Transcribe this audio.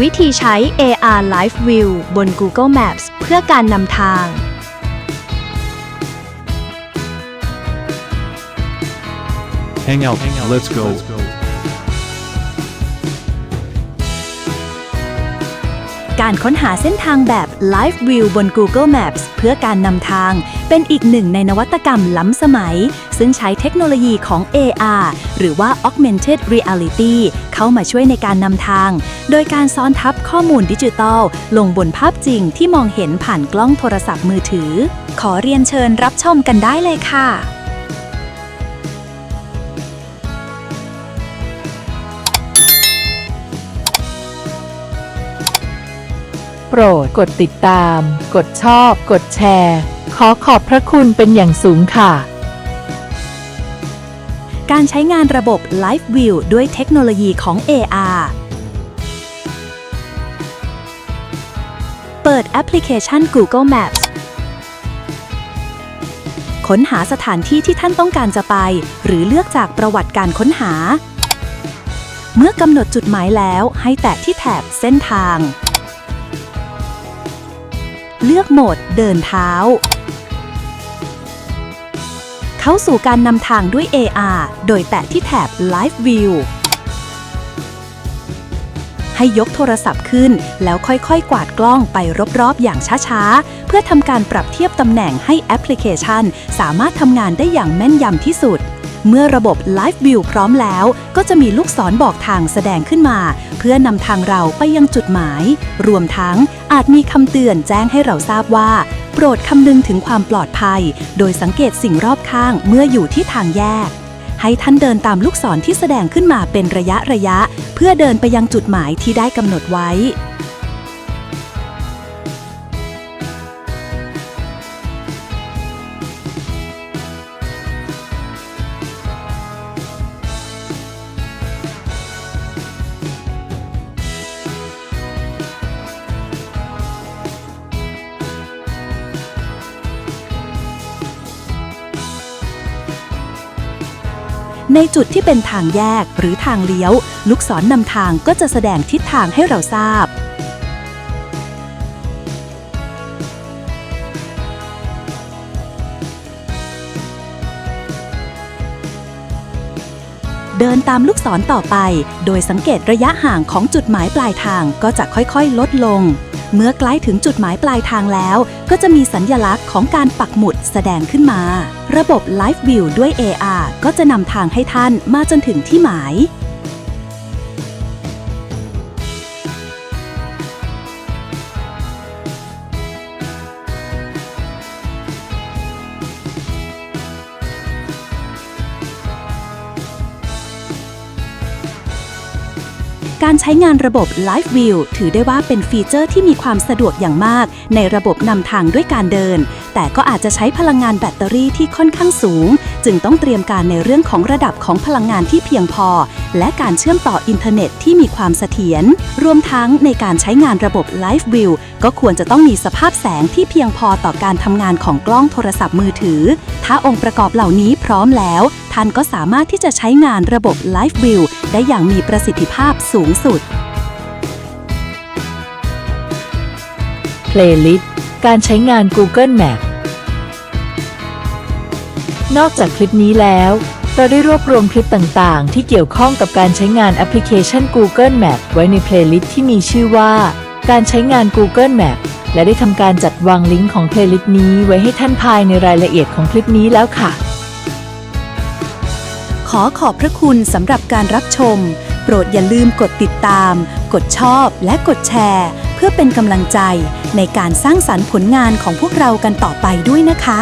วิธีใช้ AR Live View บน Google Maps เพื่อการนำทาง Hang out. Let's go. การค้นหาเส้นทางแบบ Live View บน Google Maps เพื่อการนำทาง เป็นอีกหนึ่งในนวัตกรรมล้ำสมัย ซึ่งใช้เทคโนโลยีของ AR หรือว่า Augmented Reality เข้ามาช่วยในการนำทาง โดยการซ้อนทับข้อมูลดิจิทัล ลงบนภาพจริงที่มองเห็นผ่านกล้องโทรศัพท์มือถือ ขอเรียนเชิญรับชมกันได้เลยค่ะ โปรดกดติดตาม กดชอบ กดแชร์ ขอขอบพระคุณเป็นอย่างสูงค่ะ การใช้งานระบบ Live View ด้วยเทคโนโลยีของ AR เปิดแอปพลิเคชัน Google Maps ค้นหาสถานที่ที่ท่านต้องการจะไป หรือเลือกจากประวัติการค้นหา เมื่อกำหนดจุดหมายแล้วให้แตะที่แถบเส้นทาง เลือกโหมดเดินเท้า เข้าสู่การนำทางด้วย AR โดยแตะที่แถบ Live View ให้ยกโทรศัพท์ขึ้น แล้วค่อยๆ กวาดกล้องไปรอบๆ อย่างช้าๆ เพื่อทำการปรับเทียบตำแหน่งให้แอปพลิเคชัน สามารถทำงานได้อย่างแม่นยำที่สุด เมื่อระบบ Live View พร้อมแล้ว ก็จะมีลูกศรบอกทางแสดงขึ้นมา เพื่อนำทางเราไปยังจุดหมาย รวมทั้งอาจมีคำเตือนแจ้งให้เราทราบว่า โปรดคำนึงถึงความปลอดภัย โดยสังเกตสิ่งรอบข้างเมื่ออยู่ที่ทางแยก ให้ท่านเดินตามลูกศรที่แสดงขึ้นมาเป็นระยะระยะ เพื่อเดินไปยังจุดหมายที่ได้กำหนดไว้ ในจุดที่เป็นทางแยกหรือทางเลี้ยว ลูกศรนำทางก็จะแสดงทิศทางให้เราทราบ เดินตามลูกศรต่อไป โดยสังเกตระยะห่างของจุดหมายปลายทางก็จะค่อยๆ ลดลง เมื่อใกล้ถึงจุดหมายปลายทางแล้ว ก็จะมีสัญญลักษณ์ของการปักหมุดแสดงขึ้นมา ระบบ Live View ด้วย AR ก็จะนำทางให้ท่านมาจนถึงที่หมาย การใช้งานระบบ Live View ถือได้ว่าเป็นฟีเจอร์ที่มีความสะดวกอย่างมาก ในระบบนำทางด้วยการเดิน แต่ก็อาจจะใช้พลังงานแบตเตอรี่ที่ค่อนข้างสูง จึงต้องเตรียมการในเรื่องของระดับของพลังงานที่เพียงพอ และการเชื่อมต่ออินเทอร์เน็ตที่มีความเสถียร รวมทั้งในการใช้งานระบบ Live View ก็ควรจะต้องมีสภาพแสงที่เพียงพอต่อการทำงานของกล้องโทรศัพท์มือถือ ถ้าองค์ประกอบเหล่านี้พร้อมแล้ว ท่านก็สามารถที่จะใช้งานระบบ Live View ได้อย่างมีประสิทธิภาพสูงสุด Playlist การใช้งาน Google Map นอกจากคลิปนี้แล้ว เราได้รวบรวมคลิปต่างๆ ที่เกี่ยวข้องกับการใช้งานแอปพลิเคชัน Google Map ไว้ใน Playlist ที่มีชื่อว่า การใช้งาน Google Map และได้ทำการจัดวางลิงก์ของ Playlist นี้ไว้ให้ท่านภายในรายละเอียดของคลิปนี้แล้วค่ะ ขอขอบพระคุณสำหรับการรับชม โปรดอย่าลืมกดติดตาม กดชอบและกดแชร์ เพื่อเป็นกำลังใจในการสร้างสรรค์ผลงานของพวกเรากันต่อไปด้วยนะคะ